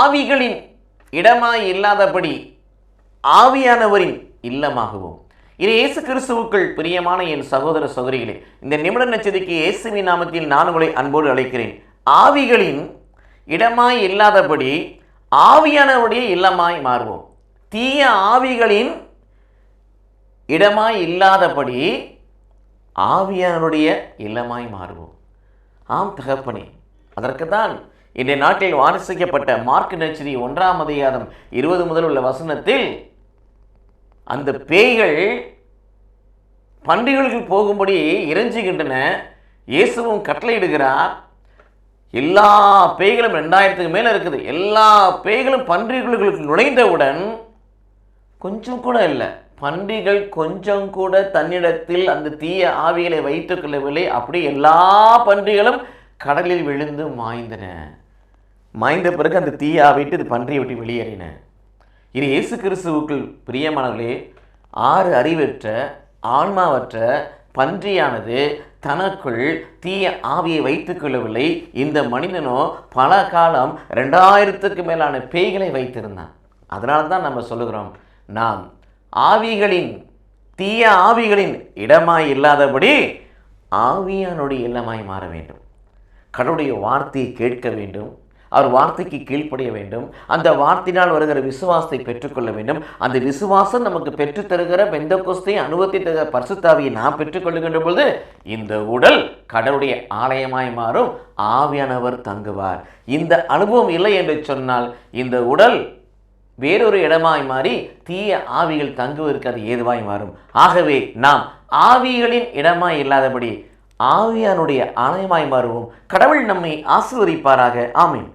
ஆவிகளின் இடமாய் இல்லாதபடி ஆவியானவரின் இல்லமாகவும். இது இயேசு கிறிஸ்துவுக்குள் பிரியமான என் சகோதர சகோதரிகளே இந்த நிமிட நச்சதிக்கு இயேசுவின் நாமத்தில் நான் உங்களை அன்போடு அழைக்கிறேன். ஆவிகளின் இடமாய் இல்லாதபடி ஆவியானவருடைய இல்லமாய் மாறுவோம். தீய ஆவிகளின் இடமாய் இல்லாதபடி ஆவியானுடைய இல்லமாய் மாறுவோம். ஆம் தகப்பனே அதற்கு தான் இன்றைய நாட்டில் வாரிசிக்கப்பட்ட மார்க் நச்சரி ஒன்றாம் அதிகாரம் இருபது முதல் உள்ள வசனத்தில் அந்த பேய்கள் பன்றிகளுக்கு போகும்படி இறைஞ்சுகின்றன இயேசுவும் கட்டளையிடுகிறார். எல்லா பேய்களும் ரெண்டாயிரத்துக்கு மேலே இருக்குது. எல்லா பேய்களும் பன்றிகளுக்கு நுழைந்தவுடன் கொஞ்சம் கூட இல்லை. பன்றிகள் கொஞ்சம் கூட தன்னிடத்தில் அந்த தீய ஆவிகளை வைத்துக் கொள்ளவில்லை அப்படி எல்லா பன்றிகளும் கடலில் விழுந்து மாய்ந்தன. மாய்ந்த பிறகு அந்த தீயாவிட்டு இது பன்றியை விட்டு வெளியேறின. இது இயேசு கிறிஸ்துவுக்குள் பிரியமானவர்களே ஆறு அறிவற்ற ஆன்மாவற்ற பன்றியானது தனக்குள் தீய ஆவியை வைத்துக் கொள்ளவில்லை. இந்த மனிதனோ பல காலம் ரெண்டாயிரத்துக்கு மேலான பேய்களை வைத்திருந்தான். அதனால தான் நம்ம சொல்லுகிறோம் நாம் ஆவிகளின் தீய ஆவிகளின் இடமாய் இல்லாதபடி ஆவியானுடைய இல்லமாய் மாற வேண்டும். கடவுளுடைய வார்த்தையை கேட்க வேண்டும். அவர் வார்த்தைக்கு கீழ்ப்படிய வேண்டும். அந்த வார்த்தையினால் வருகிற விசுவாசத்தை பெற்றுக்கொள்ள வேண்டும். அந்த விசுவாசம் நமக்கு பெற்றுத்தருகிற பெந்த கொஸ்தை அனுபவத்தை தருகிற பரிசுத்தாவியை நாம் பெற்றுக்கொள்ளுகின்ற பொழுது இந்த உடல் கடவுளுடைய ஆலயமாய் மாறும். ஆவியானவர் தங்குவார். இந்த அனுபவம் இல்லை என்று சொன்னால் இந்த உடல் வேறொரு இடமாய் மாறி தீய ஆவிகள் தங்குவதற்கு அது ஏதுவாய் மாறும். ஆகவே நாம் ஆவிகளின் இடமாய் இல்லாதபடி ஆவியானுடைய ஆலயமாய் மாறுவோம். கடவுள் நம்மை ஆசீர்வதிப்பாராக. ஆமீன்.